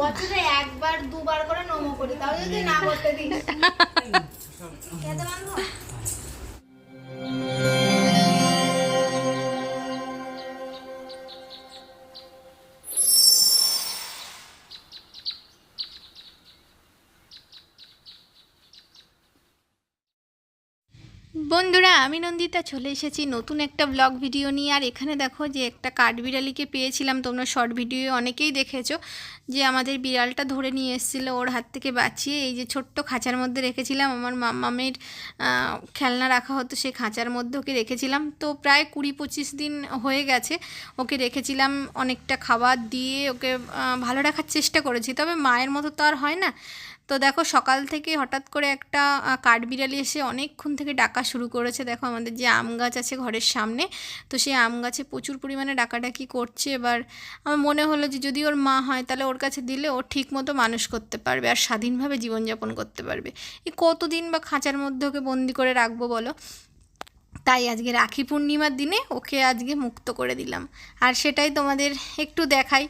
বছরে একবার দুবার করে নমো করি তাও যদি না করতে দিস। বন্ধুরা, আমি নন্দিতা চলে এসেছি নতুন একটা ব্লগ ভিডিও নিয়ে। আর এখানে দেখো যে একটা কাঠবিড়ালিকে পেয়েছিলাম, তোমরা শর্ট ভিডিও অনেকেই দেখেছ, যে আমাদের বিড়ালটা ধরে নিয়ে এসেছিল ওর হাত থেকে বাঁচিয়ে। এই যে ছোট্ট খাঁচার মধ্যে রেখেছিলাম, আমার মামামের খেলনা রাখা হতো সেই খাঁচার মধ্যে ওকে রেখেছিলাম। তো প্রায় কুড়ি পঁচিশ দিন হয়ে গেছে, ওকে রেখেছিলাম অনেকটা খাবার দিয়ে। ওকে ভালো রাখার চেষ্টা করেছি, তবে মায়ের মতো তো আর হয় না। তো দেখো সকাল থেকে হঠাৎ করে একটা কাঠবিড়ালি এসে অনেকক্ষণ থেকে ডাকা শুরু করেছে। দেখো আমাদের যে আম গাছ আছে ঘরের সামনে, তো সেই আম গাছে প্রচুর পরিমাণে ডাকাডাকি করছে। এবার আমার মনে হলো যে যদি ওর মা হয়, তাহলে ওর কাছে দিলে ও ঠিক মতো মানুষ করতে পারবে আর স্বাধীনভাবে জীবনযাপন করতে পারবে। এই কতদিন বা খাঁচার মধ্যে ওকে বন্দি করে রাখব বলো? তাই আজকে রাখি পূর্ণিমার দিনে ওকে আজকে মুক্ত করে দিলাম। আর সেটাই তোমাদের একটু দেখাই।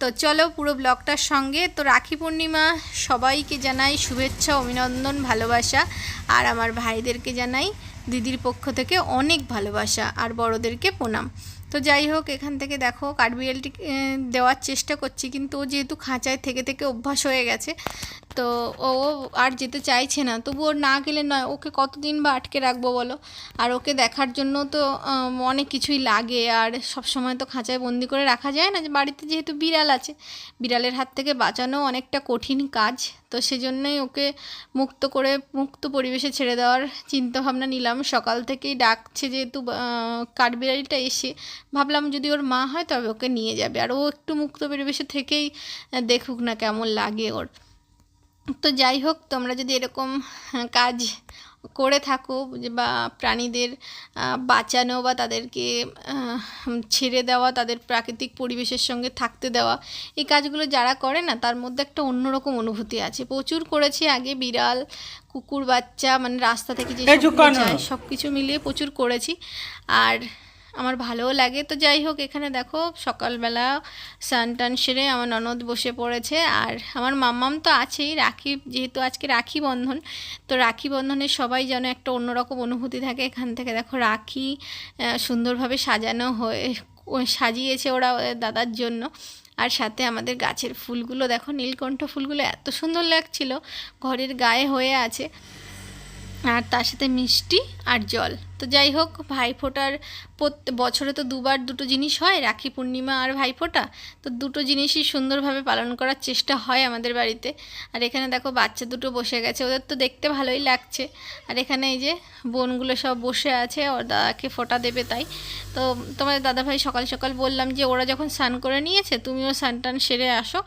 তো চলো পুরো ব্লগটার সঙ্গে। তো রাখি পূর্ণিমা, সবাইকে জানাই শুভেচ্ছা, অভিনন্দন, ভালোবাসা। আর আমার ভাইদেরকে জানাই দিদির পক্ষ থেকে অনেক ভালোবাসা, আর বড়দেরকে প্রণাম। তো যাই হোক, এখান থেকে দেখো কাঠবিড়ালটি দেওয়ার চেষ্টা করছি, কিন্তু ও যেহেতু খাঁচায় থেকে থেকে অভ্যাস হয়ে গেছে, তো ও আর যেতে চাইছে না। তবু ওর না গেলে নয়, ওকে কতদিন বা আটকে রাখব বলো? আর ওকে দেখার জন্য তো অনেক কিছুই লাগে, আর সব সময় তো খাঁচায় বন্দি করে রাখা যায় না যে বাড়িতে যেহেতু বিড়াল আছে। বিড়ালের হাত থেকে বাঁচানো অনেকটা কঠিন কাজ তো সেজন্যই ওকে মুক্ত করে, মুক্ত পরিবেশে ছেড়ে দেওয়ার চিন্তাভাবনা নিলাম। সকাল থেকেই ডাকছে যেহেতু কাঠবিড়ালিটা এসে ভাবলাম যদি ওর মা হয় তবে ওকে নিয়ে যাবে। আর ও একটু মুক্ত পরিবেশে থেকেই দেখুক না কেমন লাগে ওর। তো যাই হোক, তোমরা যদি এরকম কাজ করে থাকো বা প্রাণীদের বাঁচানো বা তাদেরকে ছেড়ে দেওয়া তাদের প্রাকৃতিক পরিবেশের সঙ্গে থাকতে দেওয়া এই কাজগুলো যারা করে না তার মধ্যে একটা অন্যরকম অনুভূতি আছে। প্রচুর করেছি আগে বিড়াল কুকুর বাচ্চা মানে রাস্তা থেকে যে সব কিছু মিলিয়ে প্রচুর করেছি। আর আমার ভালোও লাগে। তো যাই হোক, এখানে দেখো সকালবেলা স্নান টান সেরে আমার ননদ বসে পড়েছে। আর আমার মাম্মাম তো আছেই, রাখি যেহেতু আজকে রাখি বন্ধন, তো রাখি বন্ধনে সবাই যেন একটা অন্যরকম অনুভূতি থাকে এখান থেকে। দেখো রাখি সুন্দরভাবে সাজানো হয়ে সাজিয়েছে ওরা দাদার জন্য। আর সাথে আমাদের গাছের ফুলগুলো, দেখো নীলকণ্ঠ ফুলগুলো এত সুন্দর লাগছিল, ঘরের গায়ে হয়ে আছে। আর তার সাথে মিষ্টি আর জল। তো যাই হোক, ভাইফোঁটার বছরে তো দুবার দুটো জিনিস হয়, রাখি পূর্ণিমা আর ভাইফোঁটা। তো দুটো জিনিসই সুন্দরভাবে পালন করার চেষ্টা হয় আমাদের বাড়িতে। আর এখানে দেখো, বাচ্চা দুটো বসে গেছে, ওদের তো দেখতে ভালোই লাগছে। আর এখানে এই যে বোনগুলো সব বসে আছে, ওর দাদাকে ফোঁটা দেবে তাই। তো তোমাদের দাদাভাই সকাল সকাল বললাম যে, ওরা যখন স্নান করে নিয়েছে, তুমিও স্নান টান সেরে আসো,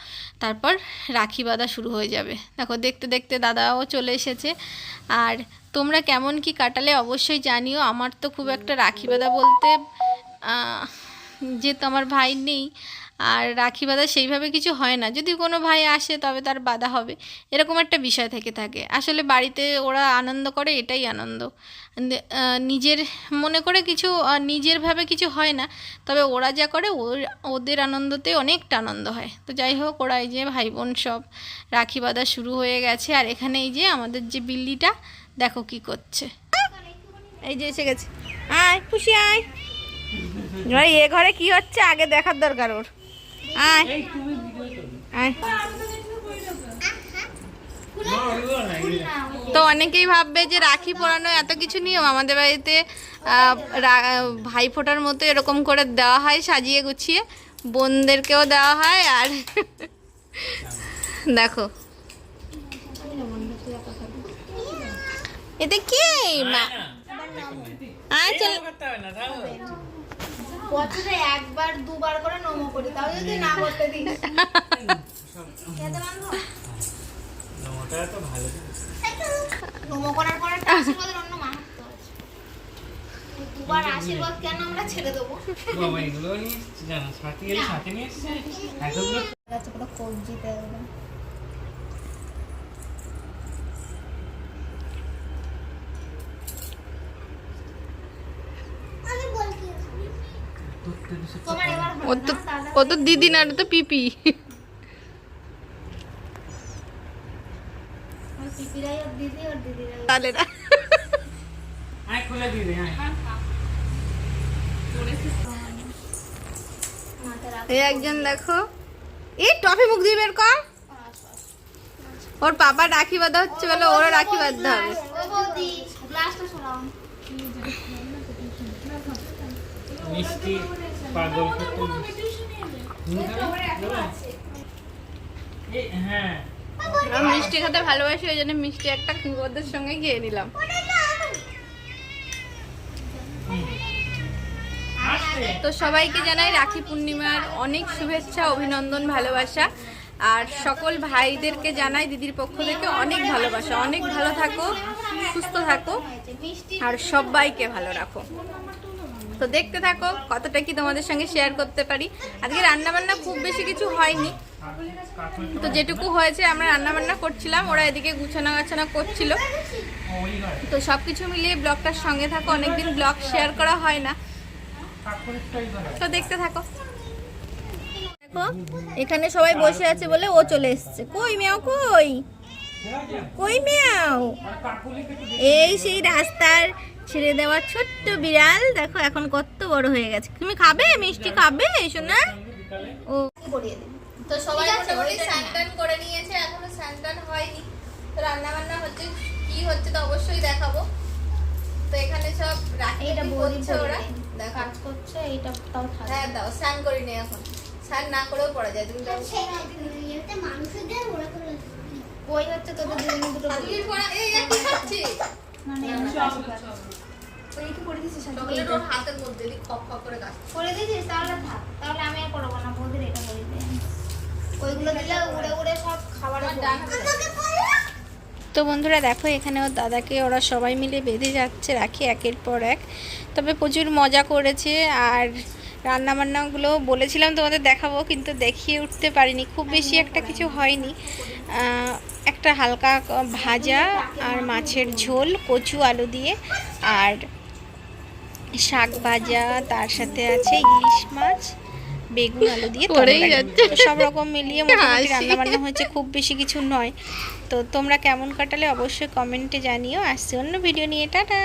তারপর রাখি বাঁধা শুরু হয়ে যাবে। দেখো, দেখতে দেখতে দাদাও চলে এসেছে। আর তোমরা কেমন কি কাটালে অবশ্যই জানিও। আমার তো খুব একটা রাখি বাঁধা বলতে যেহেতু আমার ভাই নেই, আর রাখি বাঁধা সেইভাবে কিছু হয় না। যদি কোনো ভাই আসে তবে তার বাধা হবে। এরকম একটা বিষয় থেকে থাকে। আসলে বাড়িতে ওরা আনন্দ করে, এটাই আনন্দ। নিজের মনে করে কিছু নিজেরভাবে কিছু হয় না। তবে ওরা যা করে ওদের আনন্দতে অনেকটা আনন্দ হয়। তো যাই হোক, ওরা এই যে ভাই বোন সব রাখি বাঁধা শুরু হয়ে গেছে। আর এখানে এই যে আমাদের যে বিল্লিটা দেখো কি করছে। এই যে এসে গেছে। আয় খুশি আয়। এবার এ ঘরে কি হচ্ছে? আগে দেখার দরকার ওর। আয়। আয়। তো অনেকেই ভাববে যে রাখি পরানো এত কিছু নিয়ম আমাদের বাড়িতে রা- ভাই ফোটার মতো এরকম করে দেওয়া হয় সাজিয়ে গুছিয়ে। বোনদেরকেও দেওয়া হয় আর দেখো। এতে কি? আয় বছরে একবার দুবার করে নমো করি তাও যদি না করতে দিস। নমো করার পরে আশীর্বাদের অন্য মাহাত্ম আছে। দুবার আশীর্বাদ কেন আমরা ছেড়ে দেবো? বাবা এগুলো নিয়ে জানো সাথে গেলে সাথে নিয়ে এসেছি। এতগুলো গাছে পুরো কবজিতে একদম তোমার এবার ও তো ও তো দিদি না তো পিপি। তাহলে না। এই একজন দেখো। এই টফি মুখ দিয়ে বের কর। ওর পাপা রাখি বাঁধা হচ্ছে বলে ওর রাখি বাঁধতে হবে। মিষ্টি। পাগল হ্যাঁ। আমি মিষ্টি খেতে ভালোবাসি ওই জন্য মিষ্টি একটা ওদের সঙ্গে খেয়ে নিলাম। তো সবাইকে জানাই রাখি পূর্ণিমার অনেক শুভেচ্ছা অভিনন্দন ভালোবাসা। আর সকল ভাইদেরকে জানাই দিদির পক্ষ থেকে অনেক ভালোবাসা। অনেক ভালো থাকো সুস্থ থাকো আর সবাইকে ভালো রাখো। তো দেখতে থাকো কতটা কি তোমাদের সঙ্গে শেয়ার করতে পারি। আজকে রান্না বান্না খুব বেশি কিছু হয়নি। তো যেটুকু হয়েছে আমরা রান্না বান্না করছিলাম, ওরা এদিকে গুছানো গাছানো করছিল। তো সব কিছু মিলিয়ে ব্লগটার সঙ্গে থাকো, অনেকদিন ব্লগ শেয়ার করা হয় না। তো দেখতে থাকো। দেখো, এখানে সবাই বসে আছে বলে ও চলে এসছে। কই মেও কই? কই একটু এই সেই রাস্তার ছেড়ে দেওয়া ছোট্ট বিড়াল। দেখো এখন কত বড় হয়ে গেছে। তুমি খাবে? মিষ্টি খাবে? এসো না ও। তো সবাই মোটামুটি স্নান টান করে নিয়েছে এখনও স্নান টান হয়নি। তো রান্না বান্না হচ্ছে কি হচ্ছে তো অবশ্যই দেখাবো। তো এখানে সব রাখি করছে ওরা। কাজ করছে এইটা তাও হ্যাঁ দাও স্নান করিনি এখন। স্নান না করেও পড়া যায় তুমি দাও। ওই হচ্ছে তোদের দুটো এই কি খাচ্ছি ওই কি করে। দিছিস চকলেট ওর হাতের মধ্যে দিয়ে খপ খপ করে গাছ। করে দিয়েছিস তাহলে থাক। তাহলে আমি আর করব না বৌদির এটা করে দে। ওইগুলো দিলে উড়ে উড়ে সব খাবার আমার ডান হাতে তো বন্ধুরা দেখো এখানে ওর দাদাকে ওরা সবাই মিলে বেঁধে যাচ্ছে রাখি একের পর এক। তবে প্রচুর মজা করেছে আর রান্নাবান্নাগুলো বলেছিলাম তোমাদের দেখাবো কিন্তু দেখিয়ে উঠতে পারিনি। খুব বেশি একটা কিছু হয়নি। একটা হালকা ভাজা আর মাছের ঝোল কচু আলু দিয়ে আর শাক ভাজা তার সাথে আছে ইলিশ মাছ বেগুন আলু দিয়ে সব রকম মিলিয়ে মোটামুটি রান্না বান্না হয়েছে খুব বেশি কিছু নয়। তো তোমরা কেমন কাটালে অবশ্যই কমেন্টে জানিও। আসছে অন্য ভিডিও নিয়ে টাটা!